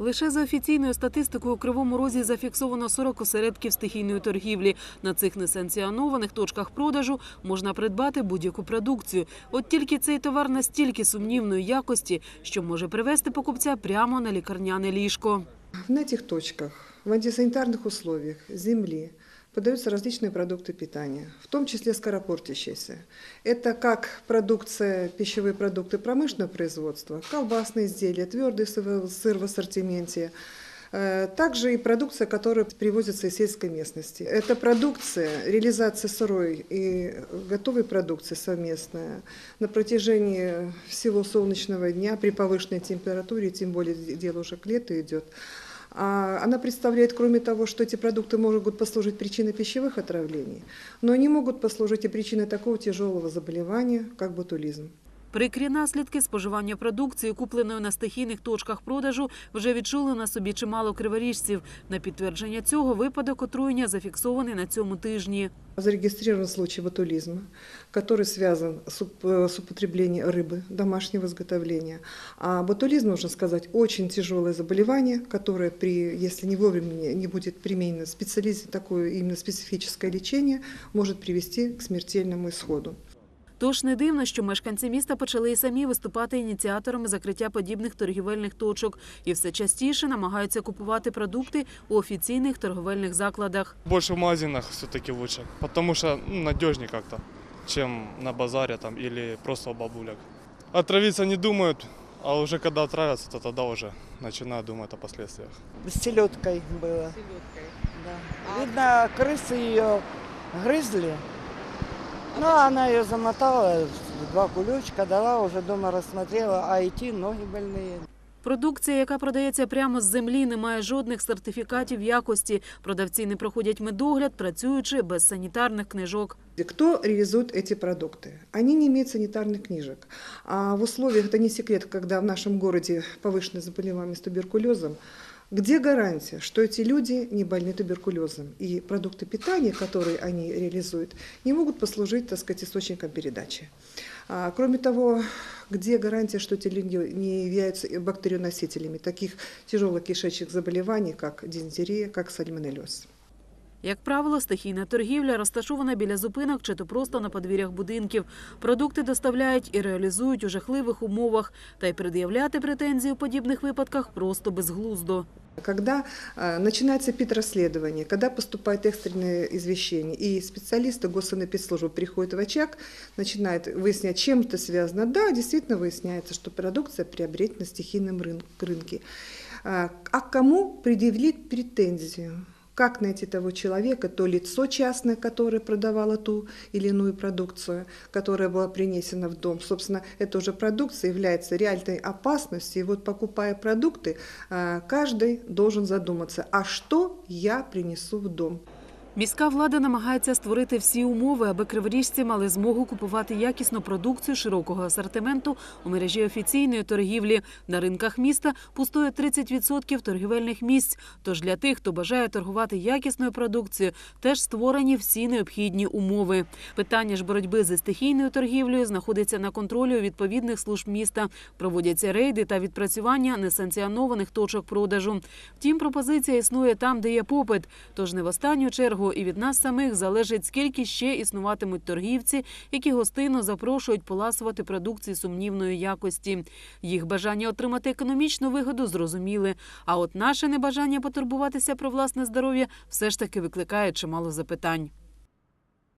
Лише за офіційною статистикою у Кривому Розі зафіксовано 40 осередків стихійної торгівлі. На цих несанкціонованих точках продажу можна придбати будь-яку продукцію. От тільки цей товар настільки сумнівної якості, що може привести покупця прямо на лікарняне ліжко. На цих точках в антисанітарних условиях земли подаются различные продукты питания, в том числе скоропортящиеся. Это как продукция, пищевые продукты промышленного производства, колбасные изделия, твердый сыр в ассортименте, э, также и продукция, которая привозится из сельской местности. Это продукция, реализация сырой и готовой продукции совместная на протяжении всего солнечного дня при повышенной температуре, тем более дело уже к лету идет. А Она представляет, кроме того, что эти продукты могут послужить причиной пищевых отравлений, но они могут послужить и причиной такого тяжелого заболевания, как ботулизм. Прикрі наслідки споживання продукції, купленої на стихійних точках продажу, вже відчули на собі чимало криворіжців. На підтвердження цього випадок отруєння зафіксований на цьому тижні. Зарегистрирован случай ботулизма, который связан с уп- э, с употреблением рыбы домашнего изготовления. А ботулизм, нужно сказать, очень тяжелое заболевание, которое, при, если не вовремя не- не будет применено специализ... такое именно специфическое лечение, может привести к смертельному исходу. Тож не дивно, що мешканці міста почали і самі виступати ініціаторами закриття подібних торгівельних точок і все частіше намагаються купувати продукти у офіційних торговельних закладах. Больше в магазинах все-таки лучше, потому что ну, надежнее как-то, чем на базаре там или просто у бабулек. Отравиться не думают, а уже когда отравятся, то тогда уже начинают думать о последствиях. С селедкой было. Да. Видно, крысы ее грызли. Ну, она ее замотала, два кулечка дала, уже дома рассмотрела, а идти ноги больные. Продукція, яка продається прямо з землі, не має жодних сертифікатів якості. Продавці не проходять медогляд, працюючи без санітарних книжок. Кто реализует эти продукты? Они не имеют санитарных книжек. А в условиях, это не секрет, когда в нашем городе повышенная заболеваемость туберкулезом, где гарантия, что эти люди не больны туберкулезом? И продукты питания, которые они реализуют, не могут послужить, так сказать, источником передачи. А, кроме того, где гарантия, что эти люди не являются бактерионосителями таких тяжелых кишечных заболеваний, как дизентерия, как сальмонеллез? Як правило, стихійна торгівля розташована біля зупинок чи то просто на подвір'ях будинків. Продукти доставляють і реалізують у жахливих умовах, та й пред'являти претензії у подібних випадках просто безглуздо. Когда э, начинается петрасследование, когда поступает экстренное извещение, и специалисты госsanэпидслужбы приходят в очаг, начинают выяснять, чем это связано. Да, действительно выясняется, что продукция приобретена на стихийном рын- рынке. А а кому предъявить претензию? Как найти того человека, то лицо частное, которое продавало ту или иную продукцию, которая была принесена в дом. Собственно, эта уже продукция является реальной опасностью. И вот покупая продукты, а, каждый должен задуматься, а что я принесу в дом? Міська влада намагається створити всі умови, аби криворіжці мали змогу купувати якісну продукцію широкого асортименту у мережі офіційної торгівлі. На ринках міста пустує 30% торгівельних місць. Тож для тих, хто бажає торгувати якісною продукцією, теж створені всі необхідні умови. Питання ж боротьби зі стихійною торгівлею знаходиться на контролі у відповідних служб міста. Проводяться рейди та відпрацювання несанкціонованих точок продажу. Втім, пропозиція існує там, де є попит. Тож не в останню чергу і від нас самих залежить, скільки ще існуватимуть торгівці, які гостинно запрошують поласувати продукції сумнівної якості. Їх бажання отримати економічну вигоду зрозуміли. А от наше небажання потурбуватися про власне здоров'я все ж таки викликає чимало запитань.